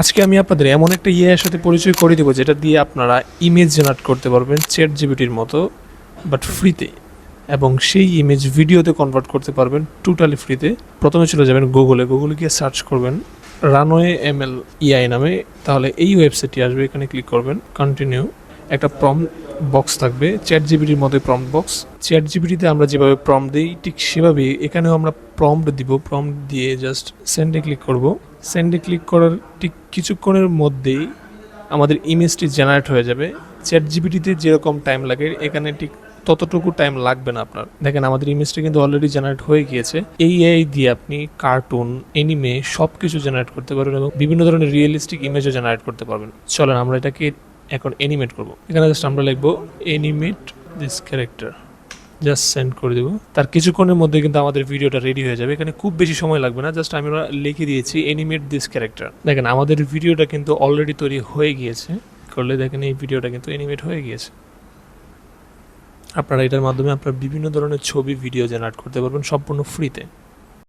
আজকে আমি আপনাদের এমন একটা ইয়ের সাথে পরিচয় করে দেবো, যেটা দিয়ে আপনারা ইমেজ জেনারেট করতে পারবেন চ্যাট জিবিটির মতো বাট ফ্রিতে এবং সেই ইমেজ ভিডিওতে কনভার্ট করতে পারবেন টোটালি ফ্রিতে প্রথমে চলে যাবেন গুগলে গুগলে গিয়ে সার্চ করবেন রানওয়ে এম এল ইআই নামে। তাহলে এই ওয়েবসাইটটি আসবে, এখানে ক্লিক করবেন কন্টিনিউ একটা প্রম বক্স থাকবে চ্যাট জিবিটির মধ্যে প্রম বক্স চ্যাট জিবিটিতে আমরা যেভাবে প্রম দিই, ঠিক সেভাবেই এখানেও আমরা প্রম্পট দিব প্রম্পট দিয়ে জাস্ট সেন্ডে ক্লিক করব। সেন্ডে ক্লিক করার ঠিক কিছুক্ষণের মধ্যেই আমাদের ইমেজটি জেনারেট হয়ে যাবে। চ্যাট জিবিটিতে যেরকম টাইম লাগে, এখানে ঠিক ততটুকু টাইম লাগবে না আপনার। দেখেন আমাদের ইমেজটা কিন্তু অলরেডি জেনারেট হয়ে গিয়েছে। এই এআই দিয়ে আপনি কার্টুন এনিমে সব কিছু জেনারেট করতে পারবেন এবং বিভিন্ন ধরনের রিয়েলিস্টিক ইমেজও জেনারেট করতে পারবেন। চলেন আমরা এটাকে এখন এনিমেট করব। এখানে জাস্ট আমরা লিখব animate this character just send করে দেবো। তার কিছুক্ষণের মধ্যে কিন্তু আমাদের ভিডিওটা রেডি হয়ে যাবে। এখানে খুব বেশি সময় লাগবে না। জাস্ট আমি ওরা লিখে দিয়েছি এনিমেট দিস ক্যারেক্টার দেখেন, আমাদের ভিডিওটা কিন্তু অলরেডি তৈরি হয়ে গিয়েছে। করলে দেখেন এই ভিডিওটা কিন্তু এনিমেট হয়ে গিয়েছে। আপনারা এটার মাধ্যমে আপনার বিভিন্ন ধরনের ছবি ভিডিও জেনারেট করতে পারবেন সম্পূর্ণ ফ্রিতে